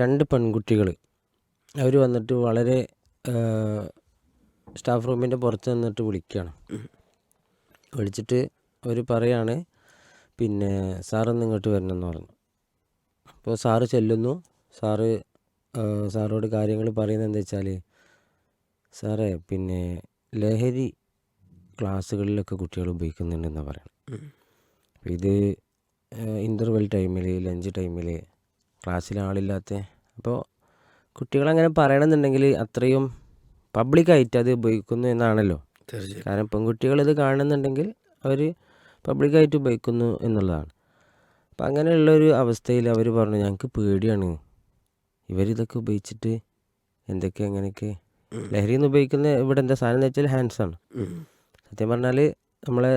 രണ്ട് പെൺകുട്ടികൾ അവർ വന്നിട്ട് വളരെ സ്റ്റാഫ് റൂമിന്റെ പുറത്ത് നിന്നിട്ട് വിളിക്കുകയാണ് വിളിച്ചിട്ട് അവർ പറയാണ് പിന്നെ സാറൊന്ന് ഇങ്ങോട്ട് വരണം എന്ന് പറഞ്ഞു. അപ്പോൾ സാറ് ചെല്ലുന്നു. സാറ് സാറോട് കാര്യങ്ങൾ പറയുന്നത് എന്താ വെച്ചാൽ സാറേ പിന്നെ ലഹരി ക്ലാസ്സുകളിലൊക്കെ കുട്ടികൾ ഉപയോഗിക്കുന്നുണ്ടെന്നാണ് പറയുന്നത് അപ്പോൾ ഇത് ഇന്റർവെൽ ടൈമിൽ ലഞ്ച് ടൈമിൽ ക്ലാസ്സിൽ ആളില്ലാത്ത അപ്പോൾ കുട്ടികളങ്ങനെ പറയണമെന്നുണ്ടെങ്കിൽ അത്രയും പബ്ലിക്കായിട്ട് അത് ഉപയോഗിക്കുന്നു എന്നാണല്ലോ. കാരണം പെൺകുട്ടികൾ ഇത് കാണുന്നുണ്ടെങ്കിൽ അവർ പബ്ലിക്കായിട്ട് ഉപയോഗിക്കുന്നു എന്നുള്ളതാണ്. അപ്പം അങ്ങനെയുള്ളൊരു അവസ്ഥയിൽ അവർ പറഞ്ഞു ഞങ്ങൾക്ക് പേടിയാണ്. ഇവരിതൊക്കെ ഉപയോഗിച്ചിട്ട് എന്തൊക്കെ അങ്ങനെയൊക്കെ ലഹരി എന്ന് ഉപയോഗിക്കുന്ന ഇവിടെ എന്താ സാധനം എന്ന് വെച്ചാൽ ഹാൻഡ്സാണ് ആണ്. സത്യം പറഞ്ഞാൽ നമ്മളെ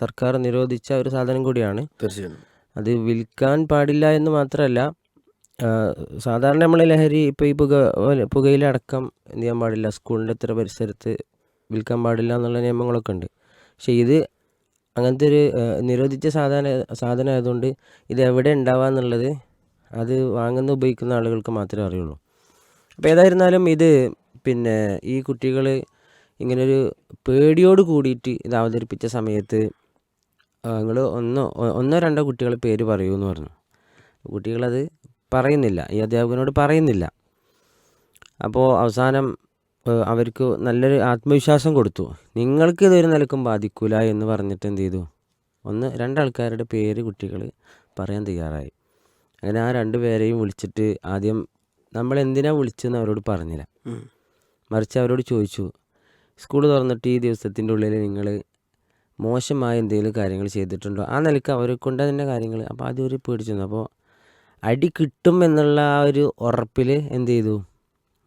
സർക്കാർ നിരോധിച്ച ഒരു സാധനം കൂടിയാണ് തീർച്ചയായും. അത് വിൽക്കാൻ പാടില്ല എന്ന് മാത്രമല്ല സാധാരണ നമ്മൾ ലഹരി ഇപ്പോൾ ഈ പുക പുകയിലടക്കം എന്ത് ചെയ്യാൻ പാടില്ല സ്കൂളിന്റെ ഇത്ര പരിസരത്ത് വിൽക്കാൻ പാടില്ല എന്നുള്ള നിയമങ്ങളൊക്കെ ഉണ്ട്. പക്ഷേ ഇത് അങ്ങനത്തെ ഒരു നിരോധിച്ച സാധന സാധനം ആയതുകൊണ്ട് ഇത് എവിടെ ഉണ്ടാവുക എന്നുള്ളത് അത് വാങ്ങുന്ന ഉപയോഗിക്കുന്ന ആളുകൾക്ക് മാത്രമേ അറിയുള്ളൂ. അപ്പോൾ ഏതായിരുന്നാലും ഇത് പിന്നെ ഈ കുട്ടികൾ ഇങ്ങനൊരു പേടിയോട് കൂടിയിട്ട് ഇത് അവതരിപ്പിച്ച സമയത്ത് നിങ്ങൾ ഒന്നോ ഒന്നോ രണ്ടോ കുട്ടികളെ പേര് പറയൂ എന്ന് പറഞ്ഞു. കുട്ടികളത് പറയുന്നില്ല. ഈ അധ്യാപകനോട് പറയുന്നില്ല. അപ്പോൾ അവസാനം അവർക്ക് നല്ലൊരു ആത്മവിശ്വാസം കൊടുത്തു. നിങ്ങൾക്ക് ഇതൊരു നിലക്കും ബാധിക്കൂല എന്ന് പറഞ്ഞിട്ട് എന്ത് ചെയ്തു? ഒന്ന് രണ്ടാൾക്കാരുടെ പേര് കുട്ടികൾ പറയാൻ തയ്യാറായി. അങ്ങനെ ആ രണ്ട് പേരെയും വിളിച്ചിട്ട് ആദ്യം നമ്മൾ എന്തിനാ വിളിച്ചെന്ന് അവരോട് പറഞ്ഞില്ല. മറിച്ച് അവരോട് ചോദിച്ചു. സ്കൂൾ തുറന്നിട്ട് ഈ ദിവസത്തിന്റെ ഉള്ളിൽ നിങ്ങൾ മോശമായ എന്തെങ്കിലും കാര്യങ്ങൾ ചെയ്തിട്ടുണ്ടോ? ആ നിലയ്ക്ക് അവരെ കൊണ്ട് തന്നെ കാര്യങ്ങൾ അപ്പോൾ ഒരു പേടിച്ചു. അപ്പോൾ അടി കിട്ടും എന്നുള്ള ആ ഒരു ഉറപ്പിൽ എന്ത് ചെയ്തു?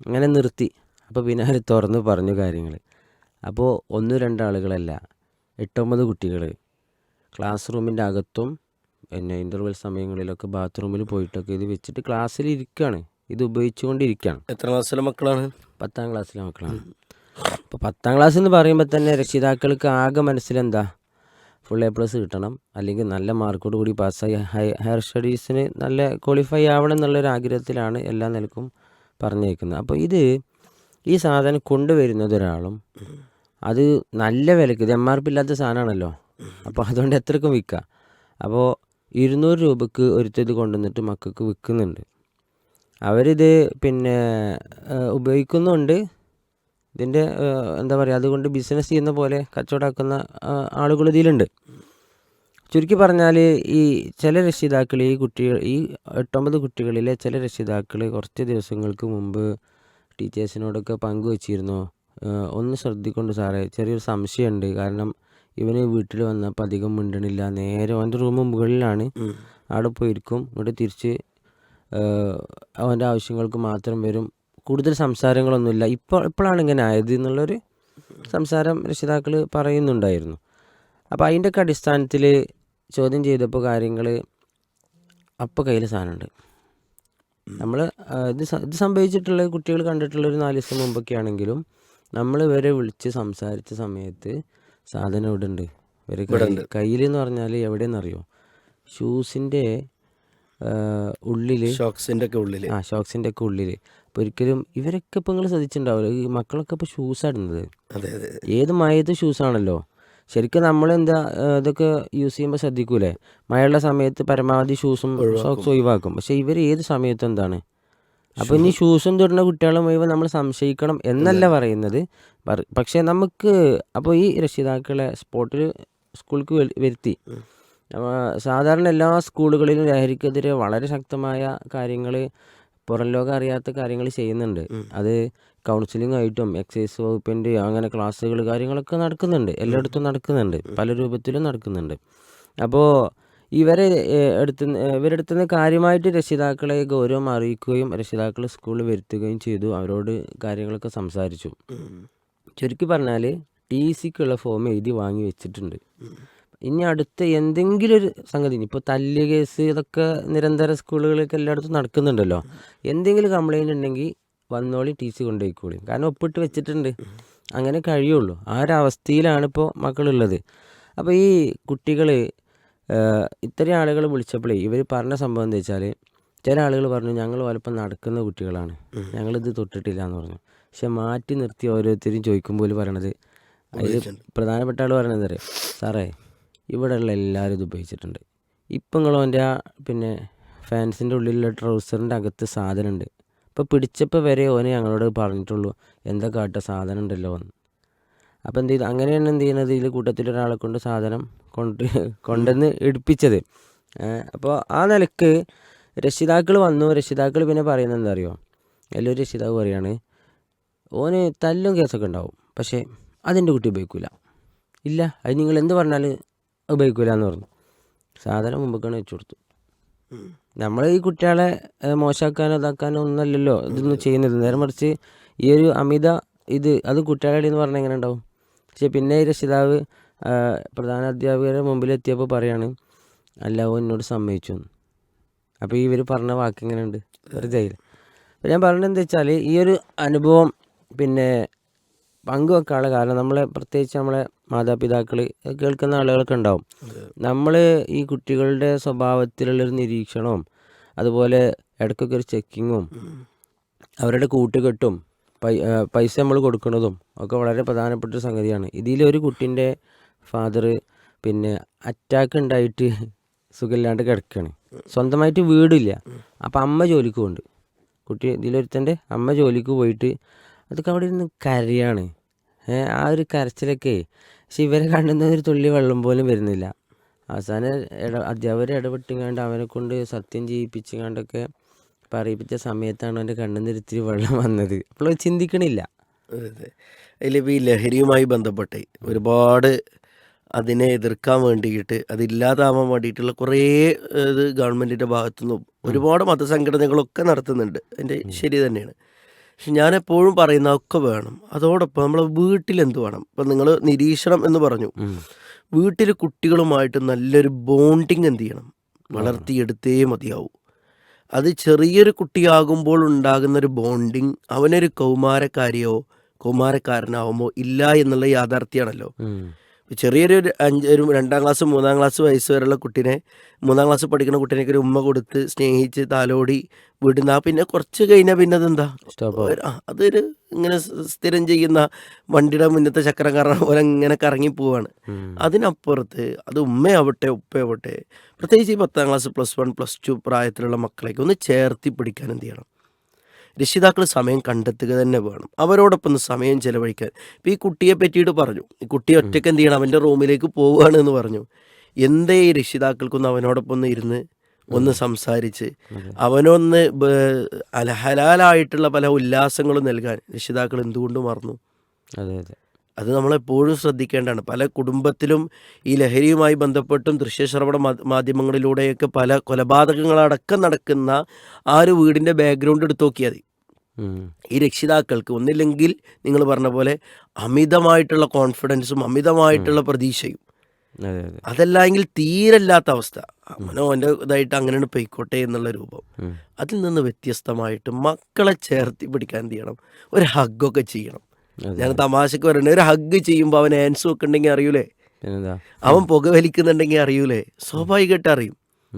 അങ്ങനെ നിർത്തി. അപ്പോൾ പിന്നെ അവർ തുറന്ന് പറഞ്ഞു കാര്യങ്ങൾ അപ്പോൾ ഒന്ന് രണ്ടാളുകളല്ല എട്ടൊമ്പത് കുട്ടികൾ ക്ലാസ് റൂമിന്റെ അകത്തും പിന്നെ ഇന്റർവെൽ സമയങ്ങളിലൊക്കെ ബാത്റൂമിൽ പോയിട്ടൊക്കെ ഇത് വെച്ചിട്ട് ക്ലാസ്സിൽ ഇരിക്കുകയാണ് ഇത് ഉപയോഗിച്ചുകൊണ്ടിരിക്കുകയാണ് എത്ര ക്ലാസ്സിലെ മക്കളാണ്? പത്താം ക്ലാസ്സിലെ മക്കളാണ്. അപ്പോൾ പത്താം ക്ലാസ് എന്ന് പറയുമ്പോൾ തന്നെ രക്ഷിതാക്കൾക്ക് ആകെ മനസ്സിലെന്താ? ഫുൾ എ പ്ലസ് കിട്ടണം. അല്ലെങ്കിൽ നല്ല മാർക്കോട് കൂടി പാസ്സായി ഹൈ ഹയർ സ്റ്റഡീസിന് നല്ല ക്വാളിഫൈ ആവണം എന്നുള്ളൊരു ആഗ്രഹത്തിലാണ് എല്ലാ നിലക്കും പറഞ്ഞേക്കുന്നത്. അപ്പോൾ ഇത് ഈ സാധനം കൊണ്ടുവരുന്നത് ഒരാളും അത് നല്ല വിലക്ക് ഇത് എം ആർ പി ഇല്ലാത്ത സാധനമാണല്ലോ അപ്പോൾ അതുകൊണ്ട് എത്രക്കും വിൽക്കാം അപ്പോൾ ഇരുന്നൂറ് രൂപക്ക് ഒരുത്തത് കൊണ്ടുവന്നിട്ട് മക്കൾക്ക് വിൽക്കുന്നുണ്ട് അവരിത് പിന്നെ ഉപയോഗിക്കുന്നുണ്ട്. ഇതിന്റെ എന്താ പറയുക അതുകൊണ്ട് ബിസിനസ് ചെയ്യുന്ന പോലെ കച്ചവടമാക്കുന്ന ആളുകൾ ഇതിലുണ്ട്. ചുരുക്കി പറഞ്ഞാൽ ഈ ചില രക്ഷിതാക്കൾ ഈ കുട്ടികൾ ഈ എട്ടൊമ്പത് കുട്ടികളിലെ ചില രക്ഷിതാക്കൾ കുറച്ച് ദിവസങ്ങൾക്ക് മുമ്പ് ടീച്ചേഴ്സിനോടൊക്കെ പങ്കുവച്ചിരുന്നു ഒന്ന് ശ്രദ്ധിക്കൊണ്ട് സാറേ ചെറിയൊരു സംശയമുണ്ട്. കാരണം ഇവന് വീട്ടിൽ വന്നപ്പോൾ അധികം മിണ്ടണില്ല. നേരെ അവന്റെ റൂം മുകളിലാണ്. അവിടെ പോയിരിക്കും. ഇങ്ങോട്ട് തിരിച്ച് അവന്റെ ആവശ്യങ്ങൾക്ക് മാത്രം വരും. കൂടുതൽ സംസാരങ്ങളൊന്നുമില്ല. ഇപ്പോൾ ഇപ്പോഴാണ് ഇങ്ങനെ ആയത് എന്നുള്ളൊരു സംസാരം രക്ഷിതാക്കൾ പറയുന്നുണ്ടായിരുന്നു. അപ്പോൾ അതിന്റെയൊക്കെ അടിസ്ഥാനത്തിൽ ചോദ്യം ചെയ്തപ്പോൾ കാര്യങ്ങൾ അപ്പോൾ കയ്യിൽ സാധനമുണ്ട്. നമ്മൾ ഇത് ഇത് സംഭവിച്ചിട്ടുള്ള കുട്ടികൾ കണ്ടിട്ടുള്ള ഒരു നാല് ദിവസം മുമ്പൊക്കെ ആണെങ്കിലും നമ്മൾ ഇവരെ വിളിച്ച് സംസാരിച്ച സമയത്ത് സാധനം ഇവിടെ ഉണ്ട് ഇവരെ കയ്യിൽ എന്ന് പറഞ്ഞാൽ എവിടെയെന്നറിയോ? ഷൂസിന്റെ ഉള്ളിൽ ഷോക്സിന്റെ ഒക്കെ ഉള്ളിൽ. ആ ഷോക്സിന്റെ ഒക്കെ ഉള്ളിൽ അപ്പോൾ ഒരിക്കലും ഇവരൊക്കെ ഇപ്പോൾ നിങ്ങൾ ശ്രദ്ധിച്ചിട്ടുണ്ടാവില്ല. ഈ മക്കളൊക്കെ ഇപ്പോൾ ഷൂസാണ് ഇടുന്നത്. അതെ അതെ. ഏത് മഴയത്ത് ഷൂസാണല്ലോ ശരിക്കും നമ്മൾ എന്താ ഇതൊക്കെ യൂസ് ചെയ്യുമ്പോൾ ശ്രദ്ധിക്കൂലേ? മഴയുള്ള സമയത്ത് പരമാവധി ഷൂസും സോക്സും ഒഴിവാക്കും. പക്ഷേ ഇവർ ഏത് സമയത്തും എന്താണ്? അപ്പോൾ ഇനി ഷൂസും തൊടുന്ന കുട്ടികളെ മുഴുവൻ നമ്മൾ സംശയിക്കണം എന്നല്ല പറയുന്നത്. പക്ഷെ നമുക്ക് അപ്പോൾ ഈ രക്ഷിതാക്കളെ സ്പോർട്ടിൽ സ്കൂൾക്ക് വരുത്തി. സാധാരണ എല്ലാ സ്കൂളുകളിലും ലഹരിക്കെതിരെ വളരെ ശക്തമായ കാര്യങ്ങൾ പുറം ലോകം അറിയാത്ത കാര്യങ്ങൾ ചെയ്യുന്നുണ്ട്. അത് കൗൺസിലിംഗ് ആയിട്ടും എക്സൈസ് വകുപ്പിന്റെ അങ്ങനെ ക്ലാസ്സുകൾ കാര്യങ്ങളൊക്കെ നടക്കുന്നുണ്ട്. എല്ലായിടത്തും നടക്കുന്നുണ്ട്. പല രൂപത്തിലും നടക്കുന്നുണ്ട്. അപ്പോൾ ഇവരെ എടുത്ത് ഇവരെടുത്ത് നിന്ന് കാര്യമായിട്ട് രക്ഷിതാക്കളെ ഗൗരവം അറിയിക്കുകയും രക്ഷിതാക്കൾ സ്കൂളിൽ വരുത്തുകയും ചെയ്തു. അവരോട് കാര്യങ്ങളൊക്കെ സംസാരിച്ചു. ചുരുക്കി പറഞ്ഞാൽ ടി സിക്കുള്ള ഫോം എഴുതി വാങ്ങി വെച്ചിട്ടുണ്ട്. ഇനി അടുത്ത എന്തെങ്കിലും ഒരു സംഗതി ഇപ്പോൾ തല്ല് കേസ് ഇതൊക്കെ നിരന്തര സ്കൂളുകളിലൊക്കെ എല്ലായിടത്തും നടക്കുന്നുണ്ടല്ലോ. എന്തെങ്കിലും കംപ്ലയിന്റ് ഉണ്ടെങ്കിൽ വന്നോളി ടി സി കൊണ്ടുപോയിക്കോളി. കാരണം ഒപ്പിട്ട് വെച്ചിട്ടുണ്ട്. അങ്ങനെ കഴിയുള്ളൂ. ആ ഒരു അവസ്ഥയിലാണ് ഇപ്പോൾ മക്കളുള്ളത്. അപ്പോൾ ഈ കുട്ടികൾ ഇത്രയും ആളുകൾ വിളിച്ചപ്പോഴേ ഇവർ പറഞ്ഞ സംഭവം എന്താ വെച്ചാൽ ചില ആളുകൾ പറഞ്ഞു ഞങ്ങൾ വലപ്പം നടക്കുന്ന കുട്ടികളാണ്. ഞങ്ങളിത് തൊട്ടിട്ടില്ല എന്ന് പറഞ്ഞു. പക്ഷെ മാറ്റി നിർത്തി ഓരോരുത്തരും ചോദിക്കുമ്പോൾ പറയണത് അതിൽ പ്രധാനപ്പെട്ട ആൾ പറയണത് സാറേ ഇവിടെയുള്ള എല്ലാവരും ഇത് ഉപയോഗിച്ചിട്ടുണ്ട്. ഇപ്പം നിങ്ങൾ അവന്റെ ആ പിന്നെ ഫാൻസിന്റെ ഉള്ളിലുള്ള ട്രൗസറിന്റെ അകത്ത് സാധനമുണ്ട്. ഇപ്പോൾ പിടിച്ചപ്പോൾ വരെ ഓനെ ഞങ്ങളോട് പറഞ്ഞിട്ടുള്ളൂ എന്താ കാട്ടുക സാധനം ഉണ്ടല്ലോ എന്ന്. അപ്പോൾ എന്ത് ചെയ്തു? അങ്ങനെയാണ് എന്ത് ചെയ്യുന്നത്? ഇതിൽ കൂട്ടത്തിൽ ഒരാളെ കൊണ്ട് സാധനം കൊണ്ട് കൊണ്ടുവന്ന് എടുപ്പിച്ചത്. അപ്പോൾ ആ നിലയ്ക്ക് രക്ഷിതാക്കൾ വന്നു. രക്ഷിതാക്കൾ പിന്നെ പറയുന്നത് എന്താ അറിയോ? എല്ലാവരും രക്ഷിതാവ് പറയാണ് ഓന് തല്ലും കേസൊക്കെ ഉണ്ടാവും പക്ഷേ അതിന്റെ കുട്ടി ഉപയോഗിക്കില്ല ഇല്ല അത് നിങ്ങൾ എന്ത് പറഞ്ഞാലും ഉപയോഗിക്കില്ല എന്ന് പറഞ്ഞു. സാധനം മുമ്പൊക്കെയാണ് വെച്ചു കൊടുത്തു. നമ്മൾ ഈ കുട്ടികളെ മോശമാക്കാനോ ഇതാക്കാനോ ഒന്നല്ലല്ലോ ഇതൊന്നും ചെയ്യുന്നത്. നേരെ മറിച്ച് ഈ ഒരു അമിത ഇത് അത് കുട്ടികളുടെ എന്ന് പറഞ്ഞാൽ എങ്ങനെ ഉണ്ടാവും? പക്ഷെ പിന്നെ ഈ രക്ഷിതാവ് പ്രധാന അധ്യാപകരെ മുമ്പിലെത്തിയപ്പോൾ പറയാണ് അല്ല ഓ എന്നോട് സമ്മതിച്ചു. അപ്പോൾ ഇവർ പറഞ്ഞ വാക്ക് എങ്ങനെയുണ്ട്? വെറുതെ ആയില്ലേ? അപ്പോൾ ഞാൻ പറഞ്ഞത് എന്താ വെച്ചാൽ ഈ ഒരു അനുഭവം പിന്നെ പങ്കുവെക്കാനുള്ള കാരണം നമ്മളെ പ്രത്യേകിച്ച് നമ്മളെ മാതാപിതാക്കൾ കേൾക്കുന്ന ആളുകളൊക്കെ ഉണ്ടാവും. നമ്മൾ ഈ കുട്ടികളുടെ സ്വഭാവത്തിലുള്ളൊരു നിരീക്ഷണവും അതുപോലെ ഇടയ്ക്കൊക്കെ ഒരു ചെക്കിങ്ങും അവരുടെ കൂട്ടുകെട്ടും പൈസ നമ്മൾ കൊടുക്കുന്നതും ഒക്കെ വളരെ പ്രധാനപ്പെട്ട ഒരു സംഗതിയാണ് ഇതിലൊരു കുട്ടീന്റെ ഫാദർ പിന്നെ അറ്റാക്ക് ഉണ്ടായിട്ട് സുഖമില്ലാണ്ട് കിടക്കുകയാണ് സ്വന്തമായിട്ട് വീടില്ല. അപ്പം അമ്മ ജോലിക്ക് പോകുന്നുണ്ട് കുട്ടി ഇതിലൊരുത്തന്റെ അമ്മ ജോലിക്ക് പോയിട്ട് അതൊക്കെ അവിടെ ഇരുന്ന് കരയാണ്. ആ ഒരു കരച്ചിലൊക്കെ പക്ഷെ ഇവരെ കണ്ടുന്ന ഒരു തുള്ളി വെള്ളം പോലും വരുന്നില്ല. അവസാനം ഇട അധ്യാപകർ ഇടപെട്ടുകൊണ്ട് അവനെ കൊണ്ട് സത്യം ചെയ്യിപ്പിച്ചുകൊണ്ടൊക്കെ പറയിപ്പിച്ച സമയത്താണ് അവന്റെ കണ്ണിൽ ഇത്തിരി വെള്ളം വന്നത്. അപ്പോൾ ചിന്തിക്കണില്ല. അതെ. അതെ അതിലിപ്പോൾ ഈ ലഹരിയുമായി ബന്ധപ്പെട്ട് ഒരുപാട് അതിനെ എതിർക്കാൻ വേണ്ടിയിട്ട് അതില്ലാതാവാൻ വേണ്ടിയിട്ടുള്ള കുറേ ഇത് ഗവൺമെന്റിന്റെ ഭാഗത്തുനിന്നും ഒരുപാട് മതസംഘടനകളൊക്കെ നടത്തുന്നുണ്ട്. അതിന്റെ ശരി തന്നെയാണ്. പക്ഷെ ഞാൻ എപ്പോഴും പറയുന്ന ഒക്കെ വേണം. അതോടൊപ്പം നമ്മൾ വീട്ടിൽ എന്ത് വേണം? ഇപ്പം നിങ്ങൾ നിരീക്ഷണം എന്ന് പറഞ്ഞു. വീട്ടിൽ കുട്ടികളുമായിട്ട് നല്ലൊരു ബോണ്ടിങ് എന്ത് ചെയ്യണം? വളർത്തിയെടുത്തേ മതിയാവൂ. അത് ചെറിയൊരു കുട്ടിയാകുമ്പോൾ ഉണ്ടാകുന്ന ഒരു ബോണ്ടിങ് അവനൊരു കൗമാരക്കാരിയോ കൗമാരക്കാരനാവുമോ ഇല്ല എന്നുള്ള യാഥാർത്ഥ്യമാണല്ലോ. ചെറിയൊരു അഞ്ച് ഒരു രണ്ടാം ക്ലാസ് മൂന്നാം ക്ലാസ് വയസ്സ് വരെയുള്ള കുട്ടീനെ മൂന്നാം ക്ലാസ് പഠിക്കുന്ന കുട്ടീനൊക്കെ ഒരു ഉമ്മ കൊടുത്ത് സ്നേഹിച്ച് താലോടി വിടുന്ന ആ പിന്നെ കുറച്ച് കഴിഞ്ഞാൽ പിന്നെ അതെന്താ? അതൊരു ഇങ്ങനെ സ്ഥിരം ചെയ്യുന്ന വണ്ടിയുടെ മുന്നത്തെ ചക്രം കറങ്ങുന്ന പോലെ ഇങ്ങനെ കറങ്ങി പോവാണ്. അതിനപ്പുറത്ത് അത് ഉമ്മയാവട്ടെ ഉപ്പയാവട്ടെ പ്രത്യേകിച്ച് ഈ പത്താം class plus one plus two പ്രായത്തിലുള്ള മക്കളേക്ക് ഒന്ന് ചേർത്തി പിടിക്കാൻ എന്ത് ചെയ്യണം? രക്ഷിതാക്കൾ സമയം കണ്ടെത്തുക തന്നെ വേണം. അവരോടൊപ്പം ഒന്ന് സമയം ചെലവഴിക്കാൻ. ഇപ്പം ഈ കുട്ടിയെ പറ്റിയിട്ട് പറഞ്ഞു. ഈ കുട്ടി ഒറ്റയ്ക്ക് എന്ത് ചെയ്യണം? അവന്റെ റൂമിലേക്ക് പോവുകയാണ് എന്ന് പറഞ്ഞു. എന്തേ ഈ രക്ഷിതാക്കൾക്കൊന്ന് അവനോടൊപ്പം ഒന്ന് ഇരുന്ന് ഒന്ന് സംസാരിച്ച് അവനൊന്ന് അലഹലാലായിട്ടുള്ള ഹലാലായിട്ടുള്ള പല ഉല്ലാസങ്ങളും നൽകാൻ രക്ഷിതാക്കൾ എന്തുകൊണ്ട് മറന്നു? അതെ അതെ. അത് നമ്മളെപ്പോഴും ശ്രദ്ധിക്കേണ്ടതാണ്. പല കുടുംബത്തിലും ഈ ലഹരിയുമായി ബന്ധപ്പെട്ടും ദൃശ്യശ്രവണ മാധ്യമങ്ങളിലൂടെയൊക്കെ പല കൊലപാതകങ്ങളടക്കം നടക്കുന്ന ആ ഒരു വീടിന്റെ ബാക്ക്ഗ്രൗണ്ട് എടുത്തു നോക്കിയാൽ. ഈ രക്ഷിതാക്കൾക്ക് ഒന്നില്ലെങ്കിൽ നിങ്ങൾ പറഞ്ഞ പോലെ അമിതമായിട്ടുള്ള കോൺഫിഡൻസും അമിതമായിട്ടുള്ള പ്രതീക്ഷയും. അതല്ല എങ്കിൽ തീരല്ലാത്ത അവസ്ഥ. അവന്റെ ഇതായിട്ട് അങ്ങനെയാണ് പൊയ്ക്കോട്ടെ എന്നുള്ള രൂപം. അതിൽ നിന്ന് വ്യത്യസ്തമായിട്ട് മക്കളെ ചേർത്തി പിടിക്കാൻ എന്ത് ചെയ്യണം? ഒരു ഹഗ്ഗൊക്കെ ചെയ്യണം. ഞാൻ തമാശക്ക് പറയണേ ഒരു ഹഗ് ചെയ്യുമ്പോൾ അവൻ ആൻസും ഒക്കെ ഉണ്ടെങ്കിൽ അറിയൂലേ? അവൻ പുകവലിക്കുന്നുണ്ടെങ്കിൽ അറിയൂലേ? സ്വാഭാവികമായിട്ട് അറിയും.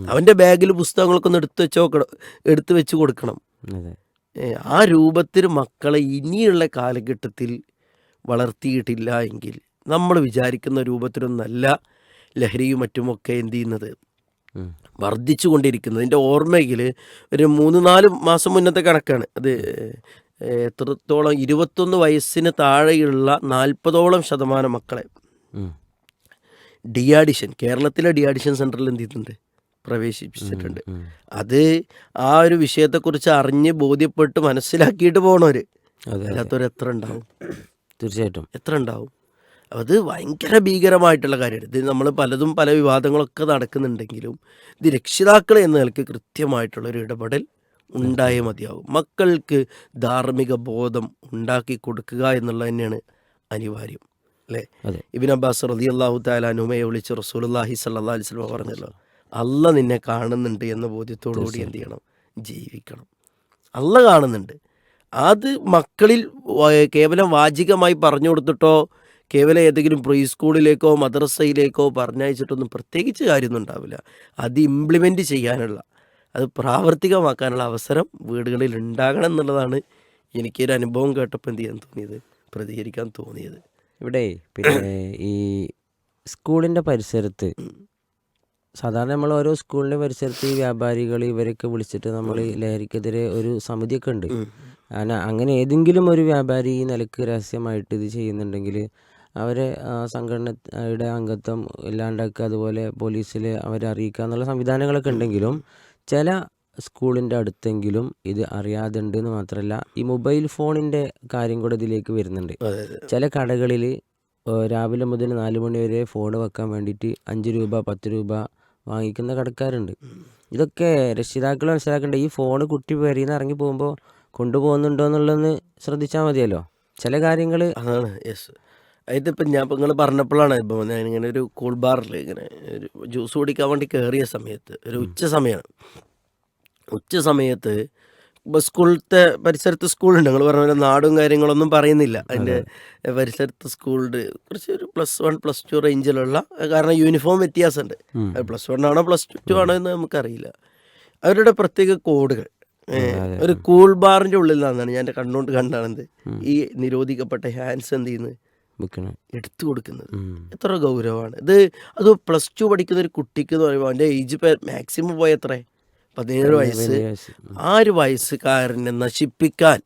അവന്റെ ബാഗിൽ പുസ്തകങ്ങളൊക്കെ ഒന്ന് എടുത്തു വെച്ചോ നോക്കണം എടുത്ത് വെച്ച് കൊടുക്കണം. ആ രൂപത്തിൽ മക്കളെ ഇനിയുള്ള കാലഘട്ടത്തിൽ വളർത്തിയിട്ടില്ല എങ്കിൽ നമ്മൾ വിചാരിക്കുന്ന രൂപത്തിലൊന്നല്ല ലഹരിയും മറ്റുമൊക്കെ എന്ത് ചെയ്യുന്നത്? വർദ്ധിച്ചു കൊണ്ടിരിക്കുന്നത് എന്റെ ഓർമ്മയിൽ ഒരു മൂന്ന് നാല് മാസം മുന്നത്തെ കണക്കാണ്. അത് എത്രത്തോളം ഇരുപത്തൊന്ന് വയസ്സിന് താഴെയുള്ള നാൽപ്പതോളം ശതമാനം മക്കളെ. ഡിയാഡിഷൻ കേരളത്തിലെ ഡിയാഡിഷൻ സെന്ററിൽ എന്ത് ചെയ്തിട്ടുണ്ട്? പ്രവേശിപ്പിച്ചിട്ടുണ്ട്. അത് ആ ഒരു വിഷയത്തെക്കുറിച്ച് അറിഞ്ഞ് ബോധ്യപ്പെട്ട് മനസ്സിലാക്കിയിട്ട് പോകണവർ അതെ അല്ലാത്തവർ എത്ര ഉണ്ടാവും? തീർച്ചയായിട്ടും. എത്ര ഉണ്ടാവും? അത് ഭയങ്കര ഭീകരമായിട്ടുള്ള കാര്യമാണ്. ഇത് നമ്മൾ പലതും പല വിവാദങ്ങളൊക്കെ നടക്കുന്നുണ്ടെങ്കിലും ഇത് രക്ഷിതാക്കൾ എന്ന നിലയ്ക്ക് കൃത്യമായിട്ടുള്ളൊരു ഇടപെടൽ ഉണ്ടായേ മതിയാവും. മക്കൾക്ക് ധാർമ്മിക ബോധം ഉണ്ടാക്കി കൊടുക്കുക എന്നുള്ളത് തന്നെയാണ് അനിവാര്യം. അല്ലേ? ഇബിൻ അബ്ബാസ് റതി അള്ളാഹു താലാനുമയെ വിളിച്ച് റസൂൽ അള്ളാഹി സല്ലാ അലിസ്ലമ പറഞ്ഞല്ലോ. അല്ല നിന്നെ കാണുന്നുണ്ട് എന്ന ബോധ്യത്തോടു കൂടി എന്ത് ചെയ്യണം? ജീവിക്കണം. അല്ല കാണുന്നുണ്ട്. അത് മക്കളിൽ കേവലം വാചികമായി പറഞ്ഞു കൊടുത്തിട്ടോ കേവലം ഏതെങ്കിലും പ്രീ സ്കൂളിലേക്കോ മദ്രസയിലേക്കോ പറഞ്ഞയച്ചിട്ടൊന്നും പ്രത്യേകിച്ച് കാര്യമൊന്നും ഉണ്ടാവില്ല. അത് ഇംപ്ലിമെന്റ് ചെയ്യാനുള്ള അത് പ്രാവർത്തികമാക്കാനുള്ള അവസരം വീടുകളിൽ ഉണ്ടാകണം എന്നുള്ളതാണ് എനിക്കൊരു അനുഭവം കേട്ടപ്പോൾ എന്ത് ചെയ്യാൻ തോന്നിയത്? പ്രതികരിക്കാൻ തോന്നിയത്. ഇവിടെ പിന്നെ ഈ സ്കൂളിന്റെ പരിസരത്ത് സാധാരണ നമ്മൾ ഓരോ സ്കൂളിന്റെ പരിസരത്ത് ഈ വ്യാപാരികൾ ഇവരൊക്കെ വിളിച്ചിട്ട് നമ്മൾ ലഹരിക്കെതിരെ ഒരു സമിതിയൊക്കെ ഉണ്ട്. അങ്ങനെ അങ്ങനെ ഏതെങ്കിലും ഒരു വ്യാപാരി ഈ നിലയ്ക്ക് രഹസ്യമായിട്ട് ഇത് ചെയ്യുന്നുണ്ടെങ്കിൽ അവരെ സംഘടനയുടെ അംഗത്വം ഇല്ലാണ്ടാക്കുക അതുപോലെ പോലീസിൽ അവരെ അറിയിക്കുക എന്നുള്ള സംവിധാനങ്ങളൊക്കെ ഉണ്ടെങ്കിലും ചില സ്കൂളിന്റെ അടുത്തെങ്കിലും ഇത് അറിയാതെ ഉണ്ട് എന്ന് മാത്രമല്ല ഈ മൊബൈൽ ഫോണിന്റെ കാര്യം കൂടെ ഇതിലേക്ക് വരുന്നുണ്ട്. ചില കടകളിൽ രാവിലെ മുതൽ നാല് മണി വരെ ഫോൺ വെക്കാൻ വേണ്ടിയിട്ട് അഞ്ച് രൂപ പത്ത് രൂപ വാങ്ങിക്കുന്ന കടക്കാരുണ്ട്. ഇതൊക്കെ രക്ഷിതാക്കൾ മനസ്സിലാക്കേണ്ട ഈ ഫോൺ കുട്ടി പേരിൽ നിന്ന് ഇറങ്ങി പോകുമ്പോൾ കൊണ്ടുപോകുന്നുണ്ടോ എന്നുള്ളതെന്ന് ശ്രദ്ധിച്ചാൽ മതിയല്ലോ. ചില കാര്യങ്ങൾ അതാണ് യെസ് ഇതിപ്പോൾ ഞാൻ നിങ്ങൾ പറഞ്ഞപ്പോഴാണ് ഇപ്പോൾ ഞാൻ ഇങ്ങനെ ഒരു കൂൾ ബാറിൽ ഇങ്ങനെ ഒരു ജ്യൂസ് കുടിക്കാൻ വേണ്ടി കയറിയ സമയത്ത് ഒരു ഉച്ച സമയമാണ് ഉച്ച സമയത്ത് സ്കൂളത്തെ പരിസരത്ത് സ്കൂളുണ്ട്. നിങ്ങൾ പറഞ്ഞ പോലെ നാടും കാര്യങ്ങളൊന്നും പറയുന്നില്ല. അതിന്റെ പരിസരത്ത് സ്കൂളുണ്ട് കുറച്ച് ഒരു പ്ലസ് വൺ പ്ലസ് ടു റേഞ്ചിലുള്ള കാരണം യൂണിഫോം വ്യത്യാസമുണ്ട് പ്ലസ് വൺ ആണോ പ്ലസ് ടു ആണോ എന്ന് നമുക്കറിയില്ല. അവരുടെ പ്രത്യേക കോഡുകൾ. ഒരു കൂൾ ബാറിന്റെ ഉള്ളിൽ നിന്നാണ് ഞാൻ എന്റെ കണ്ണുകൊണ്ട് കണ്ടാണെന്ത്. ഈ നിരോധിക്കപ്പെട്ട ഹാൻഡ്സ് എന്ത് ചെയ്യുന്നത് എടുത്തു കൊടുക്കുന്നത്. എത്ര ഗൗരവമാണ്. ഇത് അത് പ്ലസ് ടു പഠിക്കുന്ന ഒരു കുട്ടിക്ക് എന്ന് പറയുമ്പോൾ അവന്റെ ഏജ് മാക്സിമം പോയ എത്ര പതിനേഴ് വയസ്സ് ആ ഒരു വയസ്സുകാരനെ നശിപ്പിക്കാൻ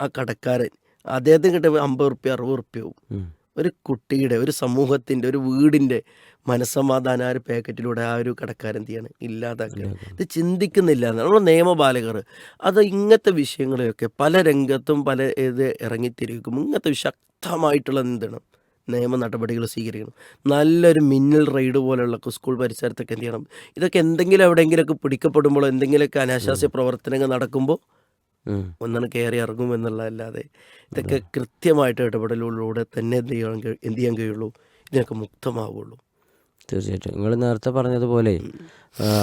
ആ കടക്കാരൻ അദ്ദേഹത്തിന് കിട്ടുമ്പോൾ അമ്പത് റുപ്യ അറുപത് റുപ്യവും ഒരു കുട്ടിയുടെ ഒരു സമൂഹത്തിന്റെ ഒരു വീടിന്റെ മനസ്സമാധാനം ആ ഒരു പാക്കറ്റിലൂടെ ആ ഒരു കടക്കാരൻ ചെയ്യാണ്? ഇല്ലാതാക്കുക ഇത് ചിന്തിക്കുന്നില്ല നമ്മൾ നിയമപാലകർ അത് ഇങ്ങനത്തെ വിഷയങ്ങളിലൊക്കെ പല രംഗത്തും പല ഇത് ഇറങ്ങിത്തിരിക്കും. ഇങ്ങനത്തെ ശക്തമായിട്ടുള്ള എന്താണ്? നിയമ നടപടികൾ സ്വീകരിക്കണം. നല്ലൊരു മിന്നൽ റെയ്ഡ് പോലെയുള്ള സ്കൂൾ പരിസരത്തൊക്കെ എന്ത് ചെയ്യണം? ഇതൊക്കെ എന്തെങ്കിലും എവിടെയെങ്കിലുമൊക്കെ പിടിക്കപ്പെടുമ്പോൾ എന്തെങ്കിലുമൊക്കെ അനാശാസ്യ പ്രവർത്തനങ്ങൾ നടക്കുമ്പോൾ ഒന്നാണ് കയറി ഇറങ്ങും എന്നുള്ളതല്ലാതെ ഇതൊക്കെ കൃത്യമായിട്ട് ഇടപെടലുകളിലൂടെ തന്നെ എന്ത് ചെയ്യാൻ എന്ത് ചെയ്യാൻ കഴിയുള്ളൂ? ഇതിനൊക്കെ മുക്തമാവുള്ളൂ. തീർച്ചയായിട്ടും. നിങ്ങൾ നേരത്തെ പറഞ്ഞതുപോലെ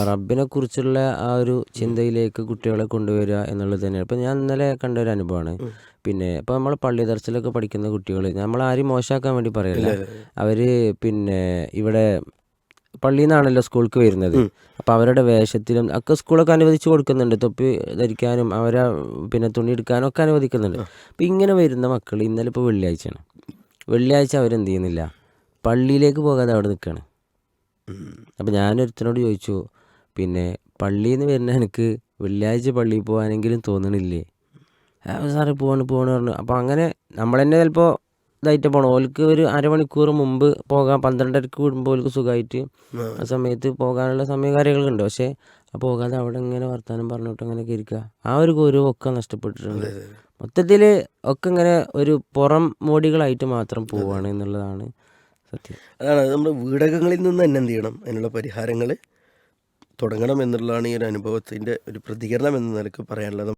റബ്ബിനെ കുറിച്ചുള്ള ആ ഒരു ചിന്തയിലേക്ക് കുട്ടികളെ കൊണ്ടുവരിക എന്നുള്ളത് തന്നെയാണ്. ഇപ്പം ഞാൻ ഇന്നലെ കണ്ട ഒരു അനുഭവമാണ്. പിന്നെ ഇപ്പം നമ്മൾ പള്ളി ദർശനമൊക്കെ പഠിക്കുന്ന കുട്ടികൾ നമ്മൾ ആരും മോശമാക്കാൻ വേണ്ടി പറയില്ല. അവർ പിന്നെ ഇവിടെ പള്ളിയിൽ നിന്നാണല്ലോ സ്കൂൾക്ക് വരുന്നത്. അപ്പോൾ അവരുടെ വേഷത്തിലും ഒക്കെ സ്കൂളൊക്കെ അനുവദിച്ച് കൊടുക്കുന്നുണ്ട്. തൊപ്പി ധരിക്കാനും അവരെ പിന്നെ തുണി എടുക്കാനും ഒക്കെ അനുവദിക്കുന്നുണ്ട്. അപ്പോൾ ഇങ്ങനെ വരുന്ന മക്കൾ ഇന്നലെ ഇപ്പോൾ വെള്ളിയാഴ്ചയാണ്. വെള്ളിയാഴ്ച അവരെന്ത് ചെയ്യുന്നില്ല? പള്ളിയിലേക്ക് പോകാതെ അവിടെ നിൽക്കുകയാണ്. അപ്പം ഞാനൊരുത്തനോട് ചോദിച്ചു പിന്നെ പള്ളിയിൽ നിന്ന് വരുന്ന എനിക്ക് വെള്ളിയാഴ്ച പള്ളിയിൽ പോകാനെങ്കിലും തോന്നണില്ലേ? ആ സാറേ പോവാണ് പോവാണ് പറഞ്ഞു. അപ്പോൾ അങ്ങനെ നമ്മൾ തന്നെ ചിലപ്പോൾ ഇതായിട്ട് പോകണം ഓൽക്ക് ഒരു അരമണിക്കൂർ മുമ്പ് പോകാൻ പന്ത്രണ്ടരക്ക് വിടുമ്പോൾ ഓൽക്ക് സുഖമായിട്ട് ആ. സമയത്ത് പോകാനുള്ള സമയ കാര്യങ്ങളുണ്ട്. പക്ഷേ ആ പോകാതെ അവിടെ ഇങ്ങനെ വർത്തമാനം പറഞ്ഞിട്ട് അങ്ങനെയൊക്കെ ഇരിക്കുക ആ ഒരു ഗൗരവം ഒക്കെ നഷ്ടപ്പെട്ടിട്ടുണ്ട്. മൊത്തത്തിൽ ഒക്കെ ഇങ്ങനെ ഒരു പുറം മോടികളായിട്ട് മാത്രം പോവാണ് എന്നുള്ളതാണ് സത്യം. അതാണ് നമ്മൾ വീടകങ്ങളിൽ നിന്ന് തന്നെ എന്ത് ചെയ്യണം? അതിനുള്ള പരിഹാരങ്ങൾ തുടങ്ങണം എന്നുള്ളതാണ് ഈ ഒരു അനുഭവത്തിന്റെ ഒരു പ്രതികരണം എന്ന നിലയ്ക്ക് പറയാനുള്ളത്.